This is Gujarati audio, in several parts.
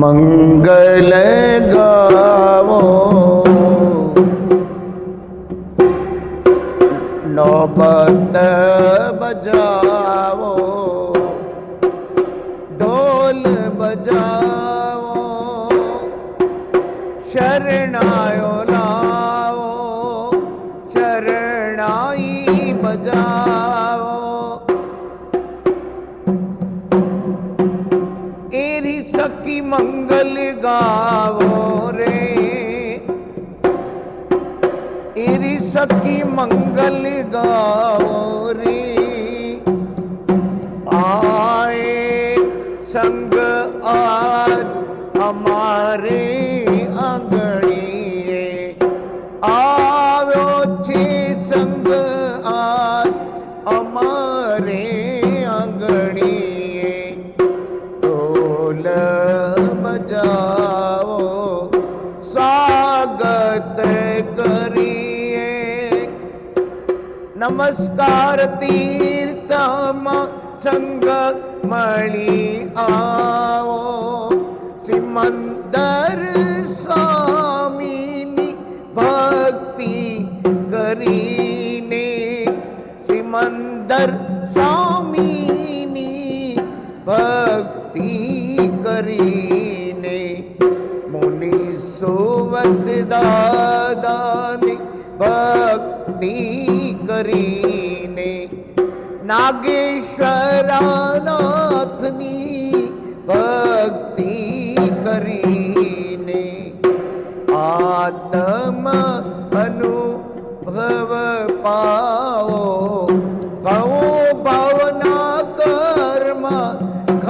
મંગલ ગાવો નોબત બજાવો ઢોલ બજાવો શરણાયો લાવો શરણાઈ બજાવો સખી મંગલ ગાવો રે એરી સખી મંગલ ગાવો રે આए સંગ આજ ઢોલ બજાવો સ્વાગત કરીએ નમસ્કાર તીર્થમાં સંગ મળી આવો સિમંદર સ્વામીની ભક્તિ કરીને સિમંદર સ્વામીની ભક્તિ કરીને મુનિ સોવત દાદાની ભક્તિ કરીને નાગેશ્વરાનાથની ભક્તિ કરીને આત્મ અનુભવ પાવો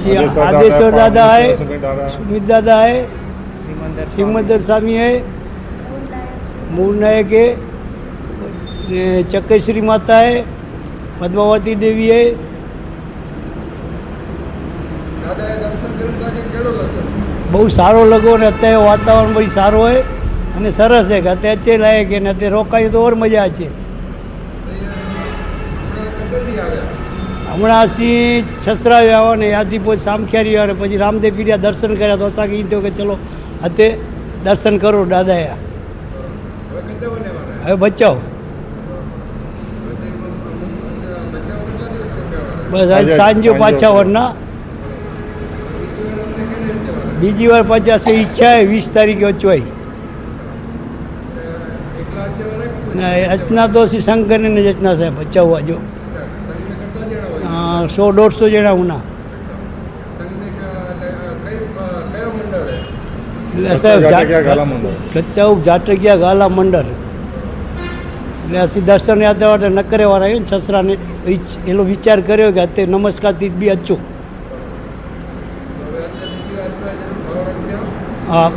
પછી આદેશ્વર દાદા હે સુમિત દાદા હે સિમંદર સ્વામી. હે મૂળ નાયક હે ને માતા હે પદ્માવતી દેવી હે. બહુ સારો લગો ને અત્યારે વાતાવરણ બહુ સારું હોય અને સરસ છે કે અત્યારે છે લાયક ને અત્યારે રોકાય તો ઓર મજા છે. હમણાં સિંહ છસરાવી આવ્યો ને યાદી પછી સામખિયારી આવે ને પછી રામદેવ પીડિયા દર્શન કર્યા તો અસાક એ કે ચલો હતે દર્શન કરો દાદાએ. હવે બચાવ. બસ આજે સાંજો પાછા વરના. બીજી વાર પાછા છે ઈચ્છા એ વીસ તારીખે વચવાઈ ના રચના તો શ્રી શંકરને રચના સાહેબ વચાવવા જો. સો દોઢસો જણા ઉના. એટલે સાહેબ જાટકિયા ગાલા મંડળ. ગાલા મંડળ એટલે ਅਸੀਂ દર્શન યાત્રા માટે નકરે આવ્યો ને છસરાને એનો વિચાર કર્યો કે અત્યારે નમસ્કારથી બી અચું. હા.